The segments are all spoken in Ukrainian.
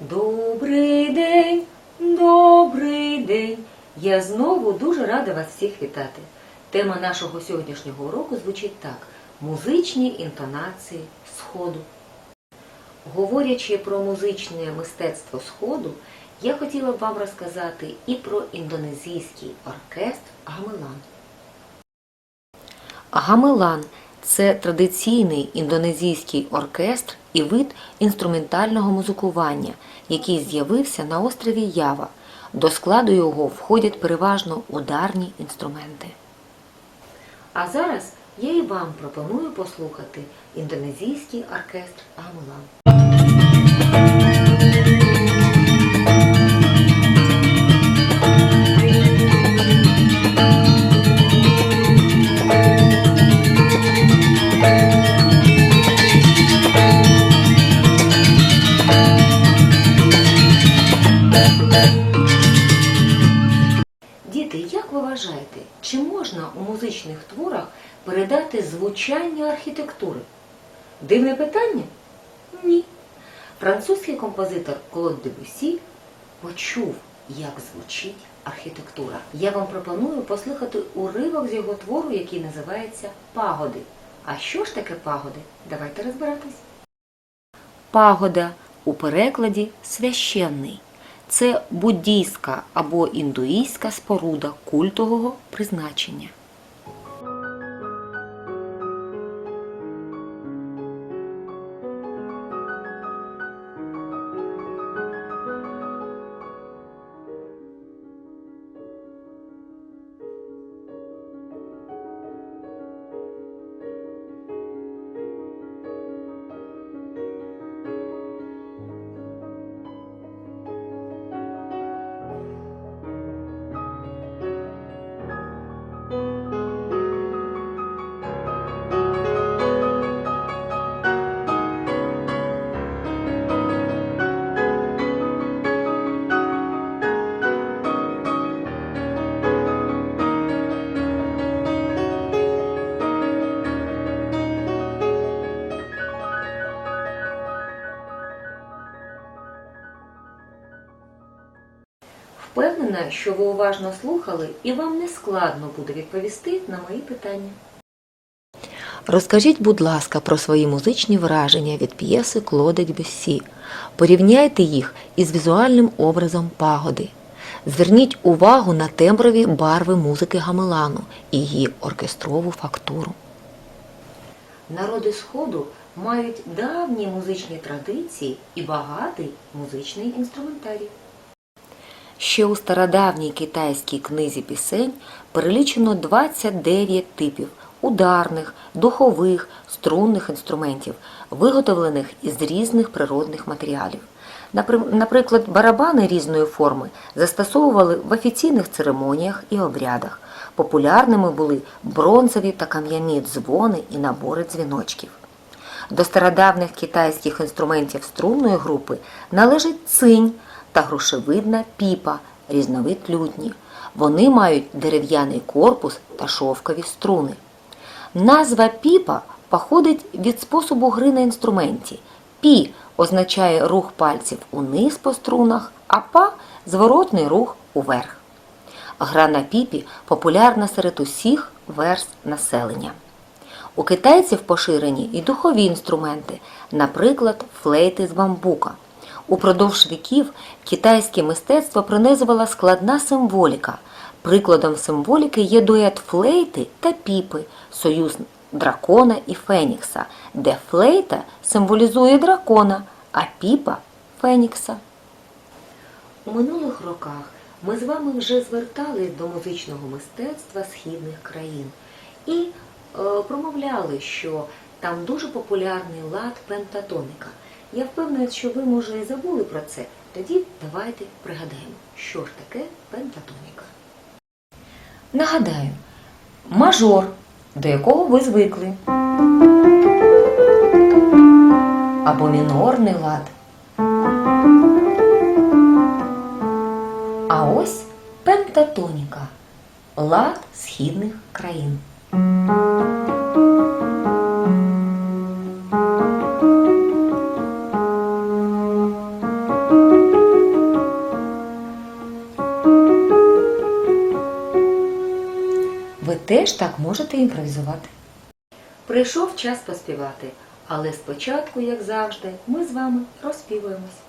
Добрий день, добрий день. Я знову дуже рада вас всіх вітати. Тема нашого сьогоднішнього уроку звучить так: музичні інтонації Сходу. Говорячи про музичне мистецтво Сходу, я хотіла б вам розказати і про індонезійський оркестр Гамелан. Гамелан це традиційний індонезійський оркестр і вид інструментального музикування, який з'явився на острові Ява. До складу його входять переважно ударні інструменти. А зараз я і вам пропоную послухати індонезійський оркестр Гамелан. Архітектури? Дивне питання? Ні. Французький композитор Клод Дебюсі почув, як звучить архітектура. Я вам пропоную послухати уривок з його твору, який називається Пагоди. А що ж таке пагоди? Давайте розбиратись. Пагода у перекладі священний. Це буддійська або індуїстська споруда культового призначення. Впевнена, що ви уважно слухали і вам не складно буде відповісти на мої питання. Розкажіть, будь ласка, про свої музичні враження від п'єси Клода Дебюссі. Порівняйте їх із візуальним образом пагоди. Зверніть увагу на темброві барви музики гамелану і її оркестрову фактуру. Народи Сходу мають давні музичні традиції і багатий музичний інструментарій. Ще у стародавній китайській книзі пісень перелічено 29 типів ударних, духових, струнних інструментів, виготовлених із різних природних матеріалів. Наприклад, барабани різної форми застосовували в офіційних церемоніях і обрядах. Популярними були бронзові та кам'яні дзвони і набори дзвіночків. До стародавніх китайських інструментів струнної групи належить цинь та грушевидна піпа, різновид лютні. Вони мають дерев'яний корпус та шовкові струни. Назва піпа походить від способу гри на інструменті. Пі означає рух пальців униз по струнах, а па зворотний рух уверх. Гра на піпі популярна серед усіх верст населення. У китайців поширені і духові інструменти, наприклад, флейти з бамбука. Упродовж віків китайське мистецтво пронизувала складна символіка. Прикладом символіки є дует флейти та піпи, союз дракона і фенікса, де флейта символізує дракона, а піпа фенікса. У минулих роках ми з вами вже звертались до музичного мистецтва східних країн і е, промовляли, що там дуже популярний лад пентатоніка. Я впевнена, що ви, може, і забули про це. Тоді давайте пригадаємо, що ж таке пентатоніка. Нагадаю, мажор, до якого ви звикли, або мінорний лад. А ось пентатоніка лад східних країн. Теж так можете імпровізувати. Прийшов час поспівати, але спочатку, як завжди, ми з вами розспівуємось.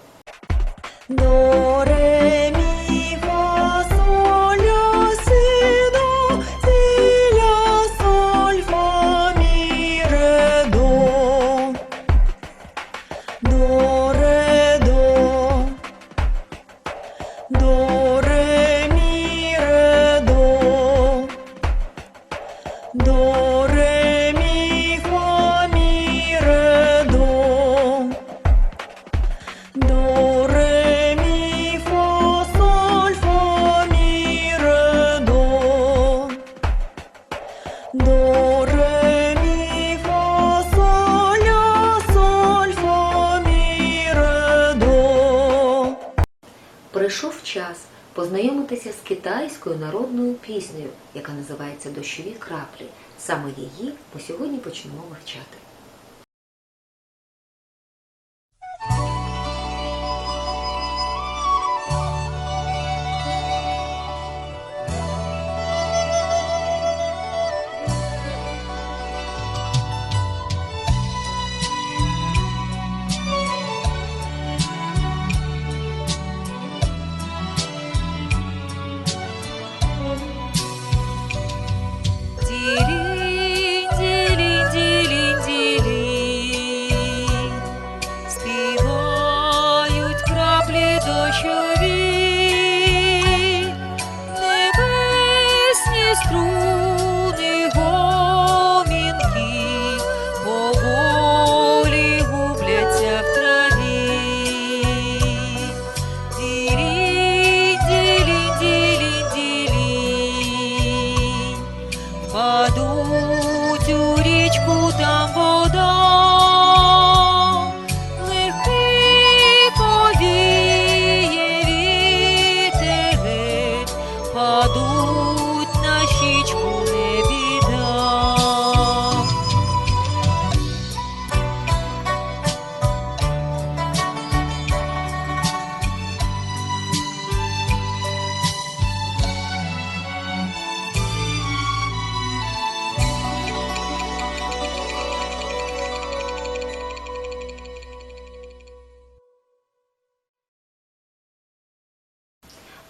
До, ре, познайомитися з китайською народною піснею, яка називається Дощові краплі. Саме її ми сьогодні почнемо вивчати.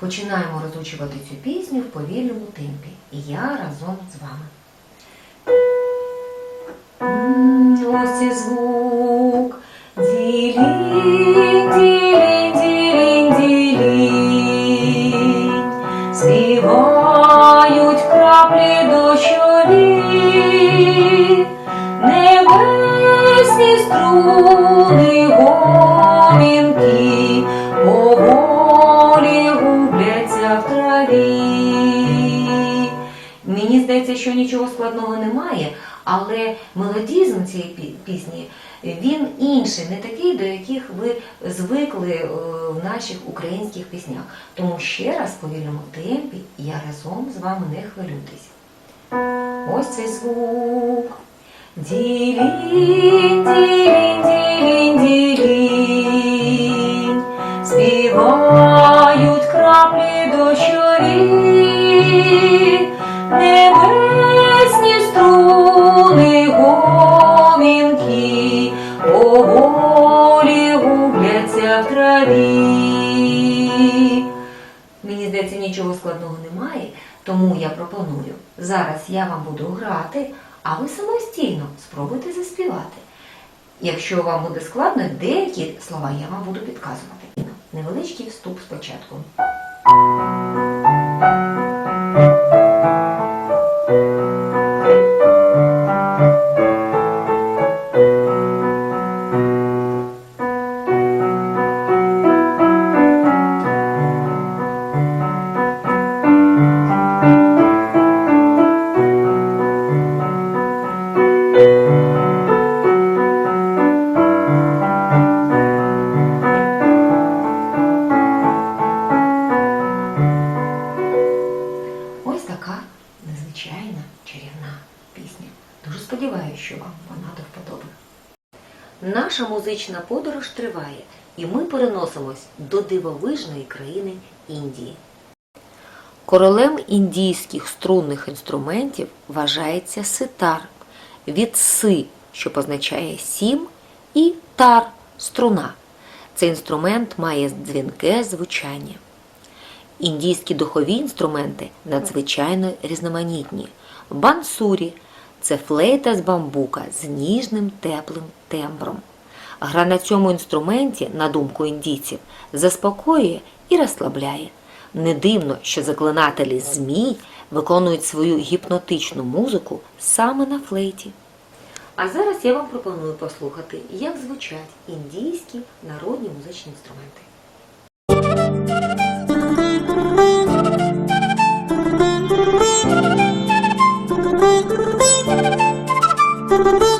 Починаємо розучувати цю пісню в повільному темпі. І я разом з вами. Ось цей звук. Ділінь, що нічого складного немає, але мелодізм цієї пісні він інший, не такий, до яких ви звикли е, в наших українських піснях. Тому ще раз по повільному темпі я разом з вами не хвилюйтесь. Ось цей звук. Ділі, ділінь, Зараз я вам буду грати, а ви самостійно спробуйте заспівати. Якщо вам буде складно, деякі слова я вам буду підказувати. Невеличкий вступ спочатку. Подорож триває, і ми переносимось до дивовижної країни Індії. Королем індійських струнних інструментів вважається ситар від си, що позначає сім, і тар струна. Цей інструмент має дзвінке звучання. Індійські духові інструменти надзвичайно різноманітні. Бансурі це флейта з бамбука з ніжним теплим тембром. Гра на цьому інструменті, на думку індійців, заспокоює і розслабляє. Не дивно, що заклинателі змій виконують свою гіпнотичну музику саме на флейті. А зараз я вам пропоную послухати, як звучать індійські народні музичні інструменти. Діти,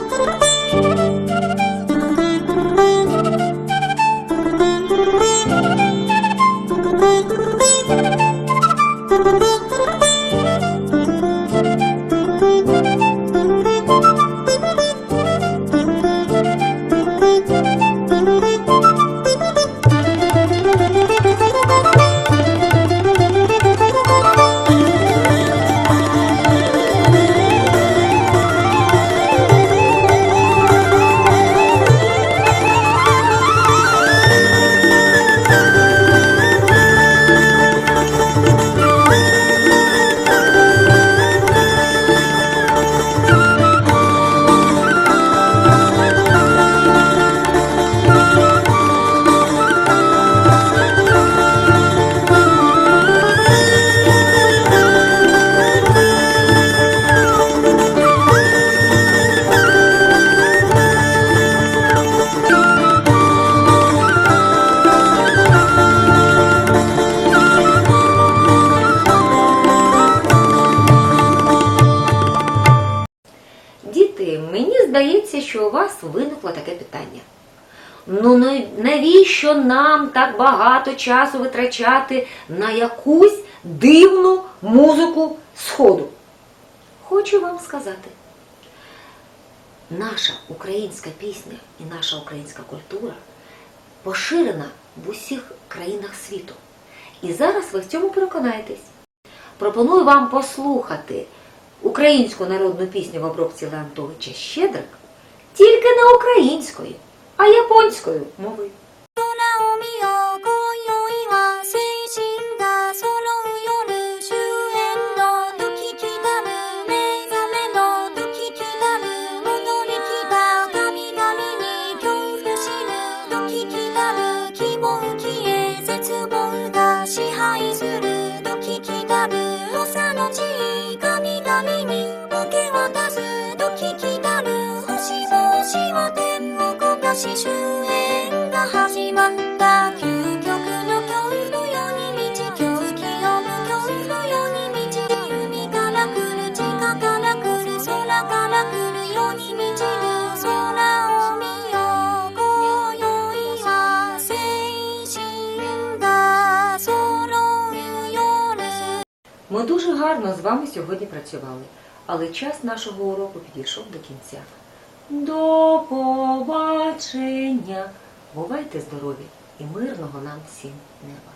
Ну навіщо нам так багато часу витрачати на якусь дивну музику сходу? Хочу вам сказати, наша українська пісня і наша українська культура поширена в усіх країнах світу. І зараз ви в цьому переконаєтесь. Пропоную вам послухати українську народну пісню в обробці Леонтовича Щедрик тільки не українською, а японською мовою. 終焉が始まった究極の恐怖よに満ち狂気をむ恐怖よに満ち海から来る地下から来る空から来るように満ちる空を見よう今宵は星人が揃う夜 Ми дуже гарно з вами сьогодні працювали, але час нашого уроку підійшов до кінця. До побачення! Бувайте здорові і мирного нам всім неба!